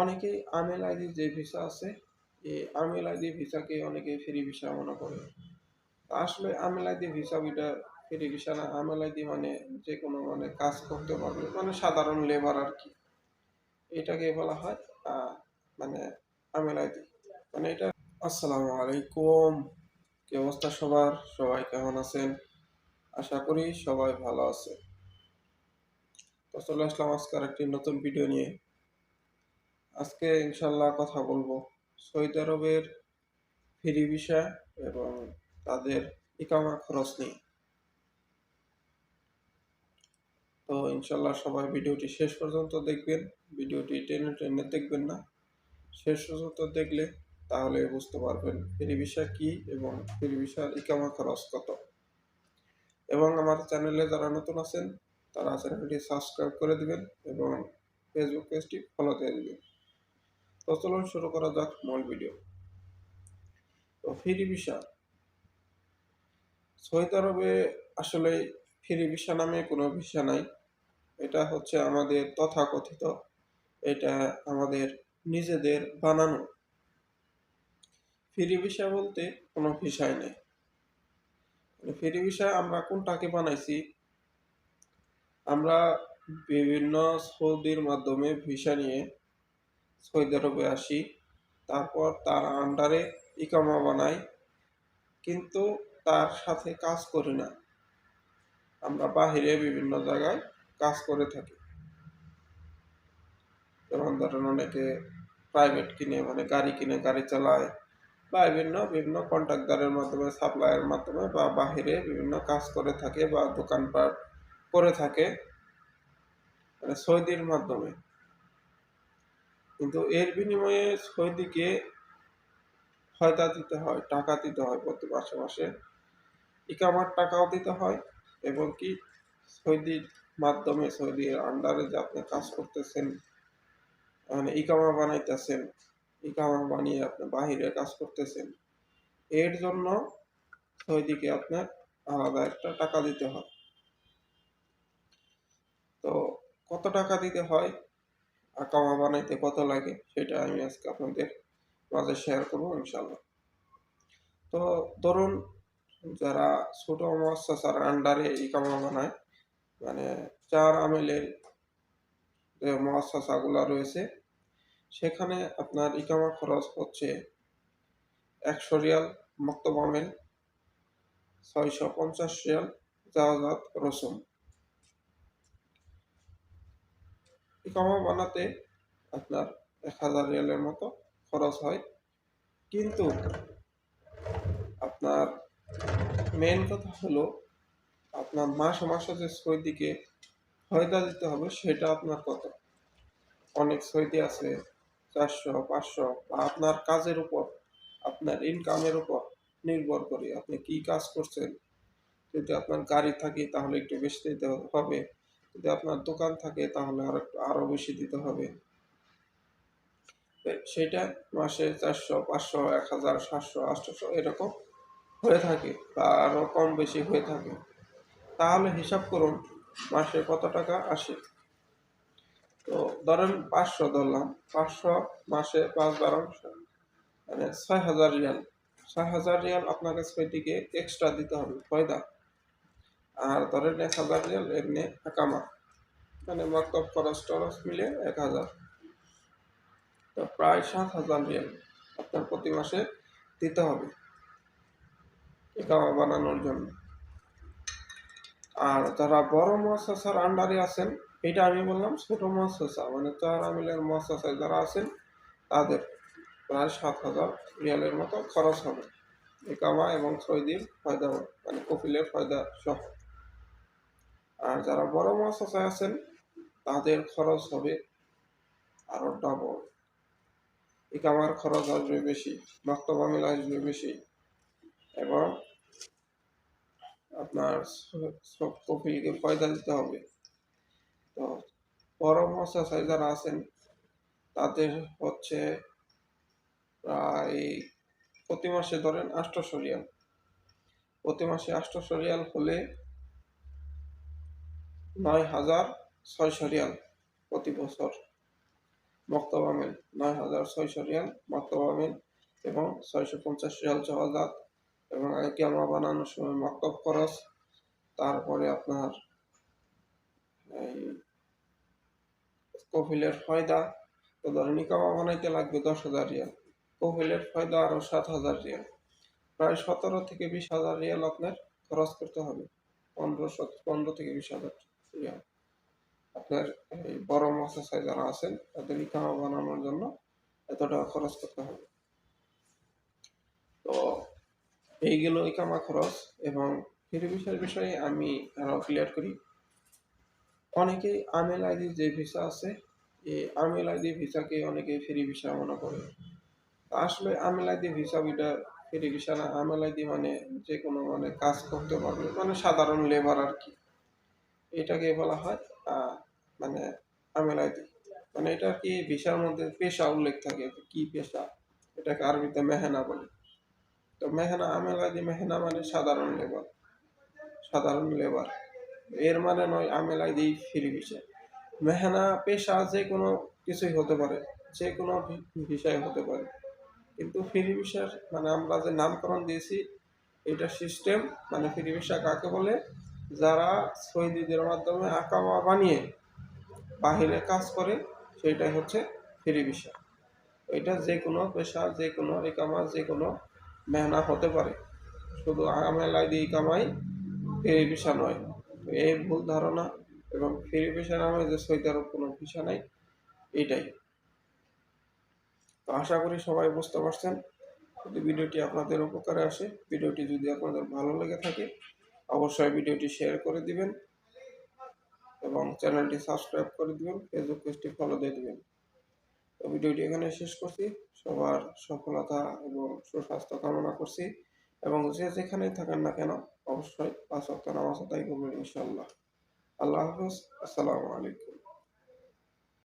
অনেকেই আমেল আইডি যে ভিসা আছে এই আমেল আইডি ভিসাকে অনেকে ফ্রি ভিসা মনে করে। আসলে আমেল আইডি ভিসা ওইটা ফ্রি ভিসা না, আমেল আইডি মানে যে কোনো মানে কাজ করতে পারবে মানে সাধারণ লেবার আর কি এটাকে বলা হয় মানে আমেল আইডি মানে এটা, আসসালামু আলাইকুম। কি অবস্থা সবার? সবাই কেমন আছেন? আশা করি সবাই ভালো আছে। তো চলে আসলাম আজকের একটি নতুন ভিডিও নিয়ে। আজকে ইনশাল্লাহ কথা বলব। সৌদি আরবের ফ্রি ভিসা এবং তাদের ইকামা খরচ নিয়ে। তো ইনশাল্লাহ সবাই ভিডিওটি শেষ পর্যন্ত দেখবেন। ভিডিওটি টেনে টেনে দেখবেন না। শেষ পর্যন্ত দেখলে তাহলে বুঝতে পারবেন ফ্রি ভিসা কী এবং ফ্রি ভিসার ইকামা খরচ কত। এবং আমার চ্যানেলে যারা নতুন আছেন, তারা চ্যানেলটি সাবস্ক্রাইব করে দিবেন এবং ফেসবুক পেজটি ফলো দিয়ে দিবেন। তো চলুন শুরু করা যাক মূল ভিডিও তো ফ্রি ভিসা। সৌদি আরবে আসলে ফ্রি ভিসা নামে কোনো ভিসা নাই। এটা হচ্ছে আমাদের তথাকথিত, এটা আমাদের নিজেদের বানানো। ফ্রি ভিসা বলতে কোনো ভিসাই নেই। ফ্রি ভিসা আমরা কোনটাকে বানাইছি? আমরা বিভিন্ন সৌদির মাধ্যমে ভিসা নিয়ে সৌদি আরবে আসি তারপর তার আন্ডারে ইকামা বানাই, কিন্তু তার সাথে কাজ করি না। আমরা বাহিরে বিভিন্ন জায়গায় কাজ করে থাকি। যেমন ধরেন অনেকে প্রাইভেট কিনে মানে গাড়ি কিনে, গাড়ি চালায় বা বিভিন্ন বিভিন্ন কন্ট্রাক্টারের মাধ্যমে সাপ্লাইয়ের মাধ্যমে বা বাহিরে বিভিন্ন কাজ করে থাকে বা দোকানপাট করে থাকে। মানে সৌদির মাধ্যমে। কিন্তু এর বিনিময়ে সৌদিকে ফয়দা দিতে হয়, টাকা দিতে হয় প্রতি মাসে মাসে। ইকামার টাকাও দিতে হয় এবং কি সৌদির মাধ্যমে সৌদির আন্ডারে যে আপনি কাজ করতেছেন মানে ইকামা বানাইতেছেন ইকামা বানিয়ে আপনি বাহিরে কাজ করতেছেন, এর জন্য সৌদিকে আপনার আলাদা একটা টাকা দিতে হয়। তো কত টাকা দিতে হয়? আকামা বানাইতে কত লাগে, সেটা আমি আজকে আপনাদের মাঝে শেয়ার করব ইনশাল্লাহ তো ধরুন, যারা ছোট মহাসার আন্ডারে ইকামা বানায় মানে চার আমেলের যে মহাসাগুলো রয়েছে, সেখানে আপনার ইকামা খরচ হচ্ছে একশো রিয়াল মক্তব আমেল, ছয়শো পঞ্চাশ রিয়াল জাহাজাত রসুম ইকামা বানাতে আপনার এক হাজার রিয়ালের মতো খরচ হয়। কিন্তু আপনার মেন কথা হলো, আপনার মাসে মাসে যে সৈদিকে ফয়দা দিতে হবে সেটা আপনার কত? অনেক সৈদি আছে, চারশো, পাঁচশো, বা আপনার কাজের উপর, আপনার ইনকামের উপর নির্ভর করে আপনি কি কাজ করছেন। যদি আপনার গাড়ি থাকে তাহলে একটু বেশি দিতে হবে। যদি আপনার দোকান থাকে, তাহলে আরও একটু, আরও বেশি দিতে হবে। সেটা মাসে চারশো, পাঁচশো, এক হাজার, সাতশো আটশোশো এরকম হয়ে থাকে বা আরও কম বেশি হয়ে থাকে। তাহলে হিসাব করুন মাসে কত টাকা আসে। তো ধরেন পাঁচশো ধরলাম, পাঁচশো মাসে পাঁচ বারো মানে ছয় হাজার রিয়াল। ছয় হাজার রিয়াল আপনাকে ছয়টিকে এক্সট্রা দিতে হবে ফয়দা আর ধরেন এক হাজার রিয়াল এমনি একামা মানে মক্তব খরচ টরচ মিলে এক হাজার। তো প্রায় সাত হাজার রিয়াল আপনার প্রতি মাসে দিতে হবে একামা বানানোর জন্য। আর যারা বড় মহাসার আন্ডারে আছেন, এটা আমি বললাম ছোট মহাসা মানে চার আমিলের মহাসায় যারা আছেন, তাদের প্রায় সাত হাজার রিয়ালের মতো খরচ হবে। একামা এবং সৈদির ফয়দা মানে কপিলের ফয়দা সহ। আর যারা বড় মহাসায় আছেন, তাদের খরচ হবে আরও ডাবল ইকামার খরচ আসবে বেশি বক্তব্য মিল আসবে বেশি। এবং আপনার সব কপিলকে ফয়দা দিতে হবে। তো বড় মশাই যারা আছেন, তাদের হচ্ছে প্রায় প্রতি মাসে ধরেন আষ্টশো রিয়াল। প্রতি মাসে আষ্টশো রিয়াল হলে নয় হাজার ছয়শো রিয়াল প্রতি বছর। মক্তব আমিল নয় হাজার ছয়শো রিয়াল মক্তব আমিল এবং ছয়শো পঞ্চাশ রিয়াল জওয়াজাত এবং ইকামা বানানোর সময় মক্তব খরচ। তারপরে আপনার এই কফিলের ফয়দা তো ধরেন ইকামা বানাইতে লাগবে দশ হাজার রিয়াল। কফিলের ফয়দা আরও সাত হাজার রিয়াল। প্রায় সতেরো থেকে বিশ হাজার রিয়াল আপনার খরচ করতে হবে। পনেরো সত- পনেরো থেকে বিশ হাজার। আপনার বড় মাসাসায় যারা আছেন, তাদের ইকামা বানানোর জন্য খরচ করতে হবে। তো ইকামা খরচ এবং বিষয়ে আমি আরও ক্লিয়ার করি। অনেকেই আমেল আইডি যে ভিসা আছে, এই আমেল আইডি ভিসাকে অনেকে ফ্রি ভিসা মনে করে। আসলে আমেল আইডি ভিসা ওইটা ফ্রি ভিসা না। আমেল আইডি মানে যে কোনো মানে কাজ করতে পারবে মানে সাধারণ লেবার আর কি। এটাকে বলা হয় মানে আমেল আইডি মানে এটা কি ভিসার মধ্যে পেশা উল্লেখ থাকে কি পেশা? এটাকে আরবিতে মেহেনা বলে। তো মেহেনা আমেল আইডি মেহেনা মানে সাধারণ লেবার। সাধারণ লেবার। এর মানে নয় আমেল আইডি ফ্রি ভিসা মেহেনা পেশা যে কোনো কিছুই হতে পারে, যে কোনো বিষয় হতে পারে। কিন্তু ফ্রি ভিসার মানে আমরা যে নামকরণ দিয়েছি, এটা সিস্টেম মানে ফ্রি ভিসা কাকে বলে? যারা সৈদিদের মাধ্যমে আকামা বানিয়ে বাহিরে কাজ করে সেটাই হচ্ছে ফ্রি ভিসা এটা যে কোনো পেশা যে কোনো ইকামা যে কোনো মেহনা হতে পারে। শুধু আমেলাই দিয়ে কামাই ফ্রি ভিসা নয়। এই ভুল ধারণা এবং ফ্রি ভিসা নামে যে সৌদি কোনো ভিসা নাই, এটাই। তো আশা করি সবাই বুঝতে পারছেন। যদি ভিডিওটি আপনাদের উপকারে আসে, ভিডিওটি যদি আপনাদের ভালো লেগে থাকে অবশ্যই ভিডিওটি শেয়ার করে দিবেন এবং চ্যানেলটি সাবস্ক্রাইব করে দিবেন ফেসবুক পেজটি ফলো দিয়ে দিবেন। তো ভিডিওটি এখানে শেষ করছি। সবার সফলতা এবং সুস্বাস্থ্য কামনা করছি এবং যে যেখানেই থাকেন না কেন অবশ্যই পাঁচ সপ্তাহ নামাজ তাই করবেন ইনশাল্লাহ আল্লাহ হাফিজ, আসসালামু আলাইকুম।